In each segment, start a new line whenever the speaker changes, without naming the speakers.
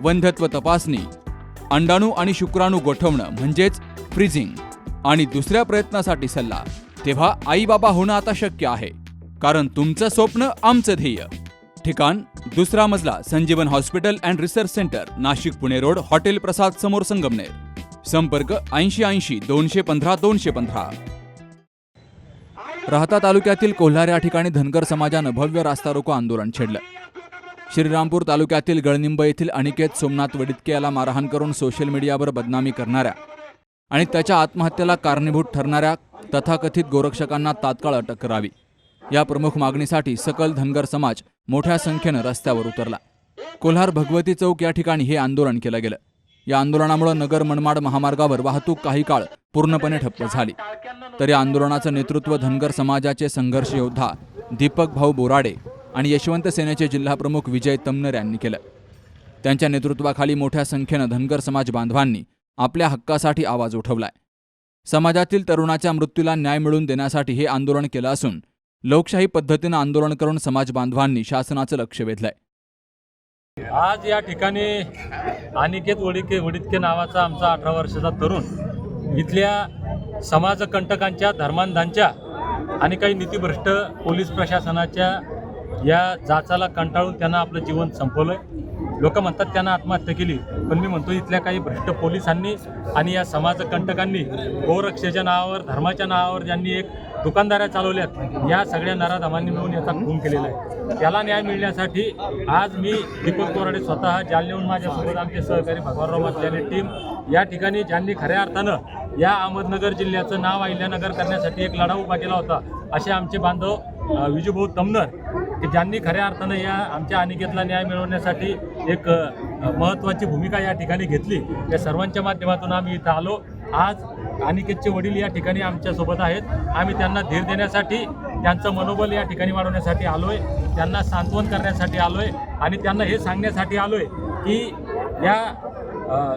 वंध्यत्व तपासणी अंडाणू आणि शुक्राणू गोठवणं म्हणजेच फ्रीजिंग आणि दुसऱ्या प्रयत्नासाठी सल्ला. तेव्हा आई बाबा होणं आता शक्य आहे. कारण तुमचं स्वप्न आमचं ध्येय. ठिकाण दुसरा मजला Sanjeevan hospital and research centre Nashik Pune road hotel Prasad समोर संगमनेर. संपर्क ऐंशी ऐंशी दोनशे पंधरा दोनशे पंधरा. राहता तालुक्यातील कोल्हार या ठिकाणी धनगर समाजानं भव्य रास्ता रोको आंदोलन छेडलं. श्रीरामपूर तालुक्यातील गळनिंब येथील अनिकेत सोमनाथ वडितके याला मारहाण करून सोशल मीडियावर बदनामी करणाऱ्या आणि त्याच्या आत्महत्येला कारणीभूत ठरणाऱ्या तथाकथित गोरक्षकांना तात्काळ अटक करावी. या प्रमुख मागणीसाठी सकल धनगर समाज मोठ्या संख्येनं रस्त्यावर उतरला. कोल्हार भगवती चौक या ठिकाणी हे आंदोलन केलं गेलं. या आंदोलनामुळे नगर मनमाड महामार्गावर वाहतूक काही काळ पूर्णपणे ठप्प झाली. तर या आंदोलनाचं नेतृत्व धनगर समाजाचे संघर्ष योद्धा दीपक भाऊ बोराडे आणि यशवंत सेनेचे जिल्हाप्रमुख विजय तमनर यांनी केलं. त्यांच्या नेतृत्वाखाली मोठ्या संख्येनं धनगर समाज बांधवांनी आपल्या हक्कासाठी आवाज उठवलाय. समाजातील तरुणाच्या मृत्यूला न्याय मिळवून देण्यासाठी हे आंदोलन केलं असून लोकशाही पद्धतीनं आंदोलन करून समाज बांधवांनी शासनाचं लक्ष वेधलंय.
आज या ठिकाणी अनिकेत वडिके वडितके नावाचा आमचा अठरा वर्षाचा तरुण इथल्या समाजकंटकांच्या धर्मांधांच्या आणि काही नीतिभ्रष्ट पोलीस प्रशासनाच्या या जाचाला कंटाळून त्यांना आपलं जीवन संपवलं लोक म्हणतात त्यांना आत्महत्या केली पण मी म्हणतो इथल्या काही भ्रष्ट पोलिसांनी आणि या समाजकंटकांनी गोरक्षेच्या नावावर धर्माच्या नावावर ज्यांनी एक दुकानदाऱ्या चालवल्यात या सगळ्या नराधमांनी मिळून याचा खून केलेला आहे. त्याला न्याय मिळण्यासाठी आज मी दीपक कोराडे स्वतः जालनेहून माझ्यासोबत आमचे सहकारी भगवानराव मातल्याने टीम या ठिकाणी ज्यांनी खऱ्या अर्थानं या अहमदनगर जिल्ह्याचं नाव अहिल्यानगर करण्यासाठी एक लढा उभा केला होता असे आमचे बांधव विजूभाऊ तमनर की ज्यांनी खऱ्या अर्थानं या आमच्या अनिकेतला न्याय मिळवण्यासाठी एक महत्त्वाची भूमिका या ठिकाणी घेतली. या सर्वांच्या माध्यमातून आम्ही इथं आलो. आज अनिकेतचे वडील या ठिकाणी आमच्यासोबत आहेत. आम्ही त्यांना धीर देण्यासाठी त्यांचं मनोबल या ठिकाणी वाढवण्यासाठी आलो आहे त्यांना सांत्वन करण्यासाठी आलो आहे आणि त्यांना हे सांगण्यासाठी आलो आहे की या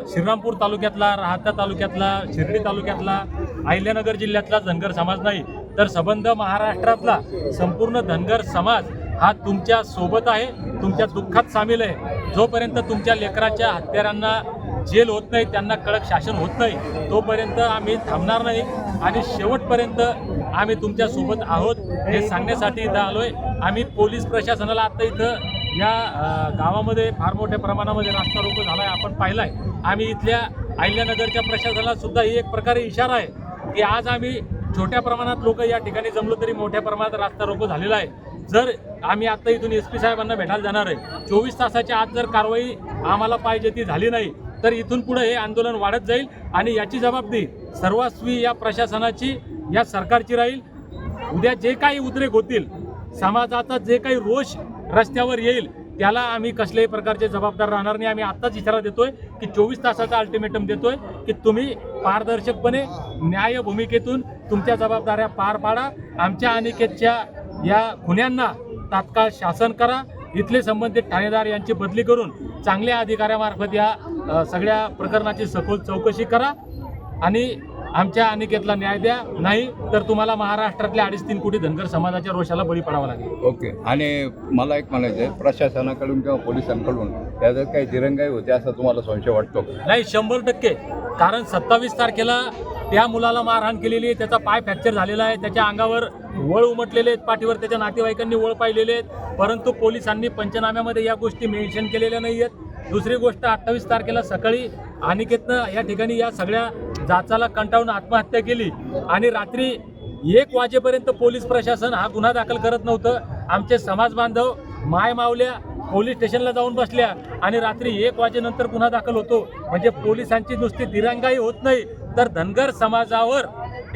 श्रीरामपूर तालुक्यातला राहता तालुक्यातला शिर्डी तालुक्यातला अहिल्यानगर जिल्ह्यातला धनगर समाज नाही तर सबंध महाराष्ट्रातला संपूर्ण धनगर समाज हा तुमच्यासोबत आहे तुमच्या दुःखात सामील आहे. जोपर्यंत तुमच्या लेकराच्या हत्यारांना जेल होत नाही त्यांना कडक शासन होत नाही तोपर्यंत आम्ही थांबणार नाही. आणि शेवटपर्यंत आम्ही तुमच्यासोबत आहोत हे सांगण्यासाठी इथं आलो आहे आम्ही पोलीस प्रशासनाला आत्ता इथं या गावामध्ये फार मोठ्या प्रमाणामध्ये रास्ता रोको झाला आहे आपण पाहिलाय. आम्ही इथल्या अहिल्यानगरच्या प्रशासनाला सुद्धा ही एक प्रकारे इशारा आहे की आज आम्ही छोट्या प्रमाणात लोक या ठिकाणी जमलो तरी मोठ्या प्रमाणात रास्ता रोको झालेला आहे. जर आम्ही आता इथून एस पी साहेबांना भेटायला जाणार आहे चोवीस तासाच्या आत जर कारवाई आम्हाला पाहिजे ती झाली नाही तर इथून पुढे हे आंदोलन वाढत जाईल आणि याची जबाबदारी सर्वस्वी या प्रशासनाची या सरकारची राहील. उद्या जे काही उद्रेक होतील समाजाचा जे काही रोष रस्त्यावर येईल त्याला आम्ही कसल्याही प्रकारचे जबाबदार राहणार नाही. आम्ही आत्ताच इशारा देतोय की चोवीस तासाचा अल्टिमेटम देतोय की तुम्ही पारदर्शकपणे न्याय भूमिकेतून तुमच्या जबाबदाऱ्या पार पाडा. आमच्या अनिकेतच्या या गुन्ह्यांना तात्काळ शासन करा. इथले संबंधित ठाणेदार यांची बदली करून चांगल्या अधिकाऱ्यामार्फत या सगळ्या प्रकरणाची सखोल चौकशी करा आणि आमच्या अनिकेतला न्याय द्या. नाही तर तुम्हाला महाराष्ट्रातल्या अडीच तीन कोटी धनगर समाजाच्या रोषाला बळी पडावा लागेल.
ओके. आणि मला एक म्हणायचं आहे प्रशासनाकडून किंवा पोलिसांकडून त्याच्यात काही दिरंगाई होते असं तुम्हाला संशय वाटतो?
नाही शंभर टक्के. कारण सत्तावीस तारखेला त्या मुलाला मारहाण केलेली आहे. त्याचा पाय फ्रॅक्चर झालेला आहे. त्याच्या अंगावर वळ उमटलेले आहेत. पाठीवर त्याच्या नातेवाईकांनी वळ पाहिलेले आहेत. परंतु पोलिसांनी पंचनाम्यामध्ये या गोष्टी मेन्शन केलेल्या नाही आहेत. दुसरी गोष्ट अठ्ठावीस तारखेला सकाळी अनिकेतनं या ठिकाणी या सगळ्या जाचाला कंटाळून आत्महत्या केली. आणि रात्री एक वाजेपर्यंत पोलीस प्रशासन हा गुन्हा दाखल करत नव्हतं. आमचे समाज बांधव माय मावल्या पोलीस स्टेशनला जाऊन बसल्या आणि रात्री एक वाजेनंतर गुन्हा दाखल होतो. म्हणजे पोलिसांची नुसती दिरंगाई होत नाही. तर धनगर समाजावर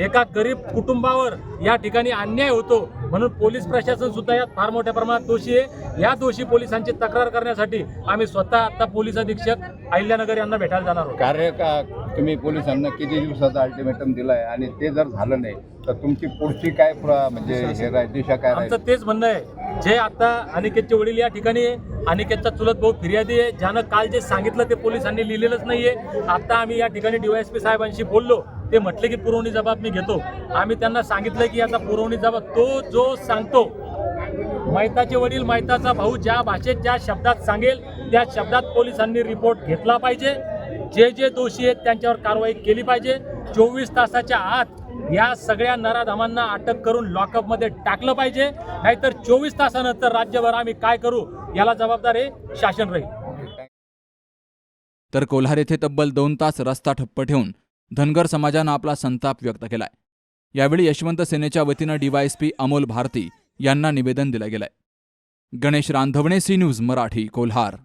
एका गरीब कुटुंबावर या ठिकाणी अन्याय होतो म्हणून पोलीस प्रशासन सुद्धा यात फार मोठ्या प्रमाणात दोषी आहे. या दोषी पोलिसांची तक्रार करण्यासाठी आम्ही स्वतः आता पोलीस अधीक्षक अहिल्यानगर यांना भेटायला जाणार आहोत.
कार्य का तुम्ही पोलिसांना किती दिवसाचा अल्टिमेटम दिलाय आणि ते जर झालं नाही तर तुमची पुढची काय म्हणजे हे दिशा काय
आमचं तेच म्हणणं आहे. जे आता अनिकेतचे वडील या ठिकाणी अनिकेतचा चुलत भाऊ फिर्यादी आहे. ज्यानं काल जे सांगितलं ते पोलिसांनी लिहिलेलंच नाहीये. आता आम्ही या ठिकाणी डीवायएसपी साहेबांशी बोललो. ते म्हटले की पुरवणी जबाब मी घेतो. आम्ही त्यांना सांगितलं की याचा पुरवणी जबाब तो जो सांगतो. मैताचे वडील मैताचा भाऊ ज्या भाषेत ज्या शब्दात सांगेल त्या शब्दात पोलिसांनी रिपोर्ट घेतला पाहिजे. जे जे दोषी आहेत त्यांच्यावर कारवाई केली पाहिजे. चोवीस तासाच्या आत या सगळ्या नराधमांना अटक करून लॉकअपमध्ये टाकलं पाहिजे. नाहीतर चोवीस तासानंतर राज्यभर आम्ही काय करू? याला जबाबदार आहे शासन राहील.
तर कोल्हार येथे तब्बल दोन तास रस्ता ठप्प ठेवून धनगर समाजानं आपला संताप व्यक्त केलाय. यावेळी यशवंत सेनेच्या वतीनं डीवायएसपी अमोल भारती यांना निवेदन दिलं गेलंय. Ganesh Randhavane C news Marathi Kolhar.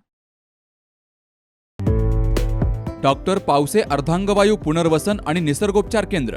Doctor Pawase अर्धांगवायू पुनर्वसन आणि निसर्गोपचार केंद्र.